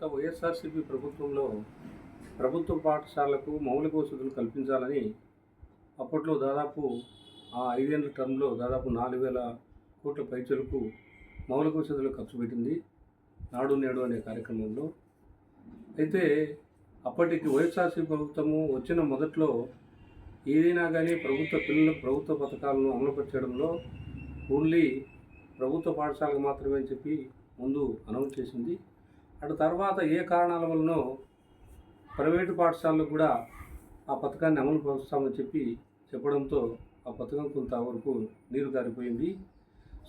గత వైఎస్ఆర్సీపీ ప్రభుత్వంలో ప్రభుత్వ పాఠశాలకు మౌలిక వసతులు కల్పించాలని అప్పట్లో దాదాపు ఆ ఐదేళ్ళ టర్మ్లో దాదాపు నాలుగు వేల కోట్ల పైచలకు మౌలిక వసతులు ఖర్చు పెట్టింది. నాడు నేడు అనే కార్యక్రమంలో అయితే అప్పటికి వైఎస్ఆర్సీ ప్రభుత్వము వచ్చిన మొదట్లో ఏదైనా కానీ ప్రభుత్వ పిల్లల ప్రభుత్వ పథకాలను అమలుపరచడంలో ఓన్లీ ప్రభుత్వ పాఠశాలకు మాత్రమే అని చెప్పి ముందు అనౌన్స్ చేసింది. అటు తర్వాత ఏ కారణాల వలనో ప్రైవేటు పాఠశాలలు కూడా ఆ పథకాన్ని అమలు పరుస్తామని చెప్పి చెప్పడంతో ఆ పథకం కొంతవరకు నీరు కారిపోయింది.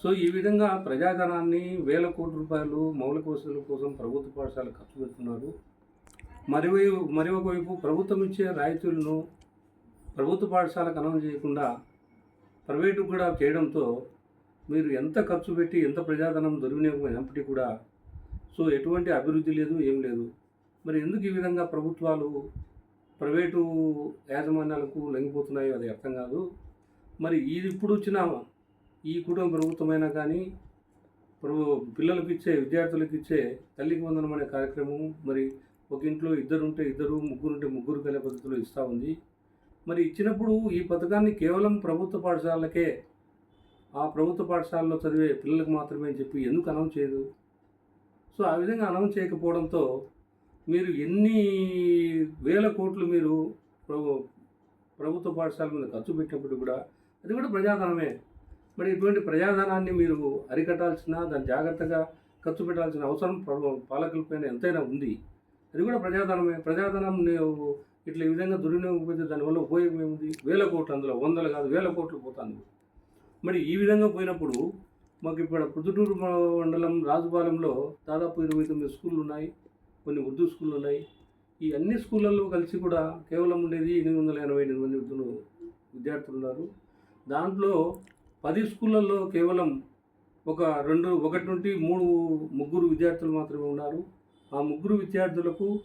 సో ఈ విధంగా ప్రజాధనాన్ని వేల కోట్ల రూపాయలు మౌలిక వసతుల కోసం ప్రభుత్వ పాఠశాలలు ఖర్చు పెడుతున్నారు. మరివై మరి ఒకవైపు ప్రభుత్వం ఇచ్చే రాయితీలను ప్రభుత్వ పాఠశాలకు అనౌన్స్ చేయకుండా ప్రైవేటు కూడా చేయడంతో మీరు ఎంత ఖర్చు పెట్టి ఎంత ప్రజాధనం దుర్వినియోగమైనప్పటికీ కూడా సో ఎటువంటి అభివృద్ధి లేదు ఏం లేదు. మరి ఎందుకు ఈ విధంగా ప్రభుత్వాలు ప్రైవేటు యాజమాన్యాలకు లొంగిపోతున్నాయో అది అర్థం కాదు. మరి ఇది ఇప్పుడు వచ్చిన ఈ కుటుంబ ప్రభుత్వమైనా కానీ ప్రభు పిల్లలకు ఇచ్చే విద్యార్థులకు ఇచ్చే తల్లికి వందనం అనే కార్యక్రమం మరి ఒక ఇంట్లో ఇద్దరు ఉంటే ఇద్దరు ముగ్గురు ఉంటే ముగ్గురు కలిగే పద్ధతిలో ఇస్తూ ఉంది. మరి ఇచ్చినప్పుడు ఈ పథకాన్ని కేవలం ప్రభుత్వ పాఠశాలకే ఆ ప్రభుత్వ పాఠశాలలో చదివే పిల్లలకు మాత్రమే అని చెప్పి ఎందుకు అనౌన్స్ చేయదు? సో ఆ విధంగా అనౌన్స్ చేయకపోవడంతో మీరు ఎన్ని వేల కోట్లు మీరు ప్రభు ప్రభుత్వ పాఠశాల మీద ఖర్చు పెట్టినప్పుడు కూడా అది కూడా ప్రజాధనమే. మరి ఇటువంటి ప్రజాధనాన్ని మీరు అరికట్టాల్సిన దాన్ని జాగ్రత్తగా ఖర్చు పెట్టాల్సిన అవసరం పాలకులపైన ఎంతైనా ఉంది. అది కూడా ప్రజాధనమే. ప్రజాధనం ఇట్లా ఈ విధంగా దుర్వినియోగపోతే దానివల్ల ఉపయోగం ఏముంది? వేల కోట్లు అందులో వందలు కాదు వేల కోట్లు పోతాను మరి ఈ విధంగా పోయినప్పుడు మాకు ఇప్పుడు పుదుటూరు మండలం రాజుపాలెంలో దాదాపు ఇరవై తొమ్మిది స్కూళ్ళు ఉన్నాయి కొన్ని ఉర్దూ స్కూళ్ళు ఉన్నాయి. ఈ అన్ని స్కూళ్ళల్లో కలిసి కూడా కేవలం ఉండేది ఎనిమిది వందల ఎనభై ఎనిమిది మంది ఉర్దూ విద్యార్థులు ఉన్నారు. దాంట్లో పది స్కూళ్ళల్లో కేవలం ఒక రెండు ఒకటి నుండి మూడు ముగ్గురు విద్యార్థులు మాత్రమే ఉన్నారు. ఆ ముగ్గురు విద్యార్థులకు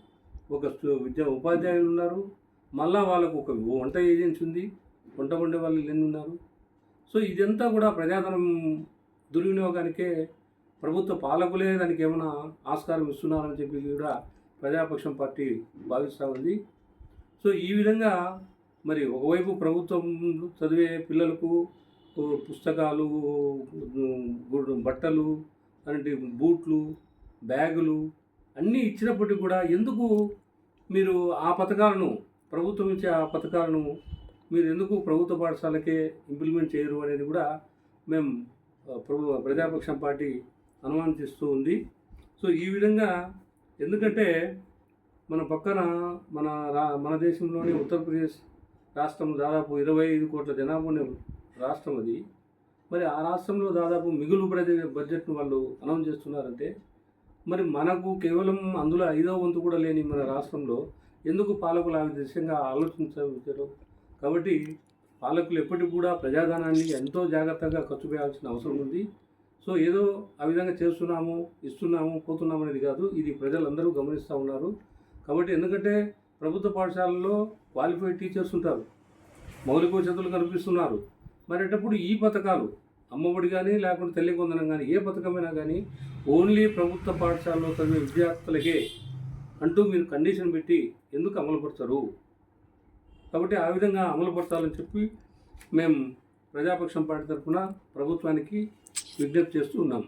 ఒక విద్యా ఉపాధ్యాయులు ఉన్నారు. మళ్ళా వాళ్ళకు ఒక వంట ఏజెన్సీ ఉంది. వంట వండే వాళ్ళు ఎన్ని ఉన్నారు. సో ఇదంతా కూడా ప్రజాధనం దుర్వినియోగానికే ప్రభుత్వ పాలకులే దానికి ఏమైనా ఆస్కారం ఇస్తున్నారని చెప్పి కూడా ప్రజాపక్షం పార్టీ భావిస్తూ ఉంది. సో ఈ విధంగా మరి ఒకవైపు ప్రభుత్వం చదివే పిల్లలకు పుస్తకాలు బట్టలు అలాంటి బూట్లు బ్యాగులు అన్నీ ఇచ్చినప్పటికీ కూడా ఎందుకు మీరు ఆ పథకాలను ప్రభుత్వం ఇచ్చే ఆ పథకాలను మీరు ఎందుకు ప్రభుత్వ పాఠశాలకే ఇంప్లిమెంట్ చేయరు అనేది కూడా మేము ప్రజాపక్షం పార్టీ అనుమానిస్తూ ఉంది. సో ఈ విధంగా ఎందుకంటే మన పక్కన మన రా మన దేశంలోని ఉత్తరప్రదేశ్ రాష్ట్రం దాదాపు ఇరవై ఐదు కోట్ల జనాభా ఉన్న రాష్ట్రం అది. మరి ఆ రాష్ట్రంలో దాదాపు మిగులు బడ్జెట్ బడ్జెట్ను వాళ్ళు అనౌన్స్ చేస్తున్నారంటే మరి మనకు కేవలం అందులో ఐదో వంతు కూడా లేని మన రాష్ట్రంలో ఎందుకు పాలకులు ఆ విధంగా ఆలోచించారు కాబట్టి పాలకులు ఎప్పటికి కూడా ప్రజాధనాన్ని ఎంతో జాగ్రత్తగా ఖర్చు చేయాల్సిన అవసరం ఉంది. సో ఏదో ఆ విధంగా చేస్తున్నాము ఇస్తున్నాము పోతున్నాము అనేది కాదు. ఇది ప్రజలందరూ గమనిస్తూ ఉన్నారు. కాబట్టి ఎందుకంటే ప్రభుత్వ పాఠశాలల్లో క్వాలిఫైడ్ టీచర్స్ ఉంటారు. మౌలిక వసతులు కనిపిస్తున్నారు మరేటప్పుడు ఈ పథకాలు అమ్మఒడి కానీ లేకుంటే తల్లి కొందనం కానీ ఏ పథకమైనా కానీ ఓన్లీ ప్రభుత్వ పాఠశాలలో చదివే విద్యార్థులకే అంటూ మీరు కండిషన్ పెట్టి ఎందుకు అమలుపరచరు కాబట్టి ఆ విధంగా అమలుపరచాలని చెప్పి మేము ప్రజాపక్షం పార్టీ తరఫున ప్రభుత్వానికి విజ్ఞప్తి చేస్తూ ఉన్నాము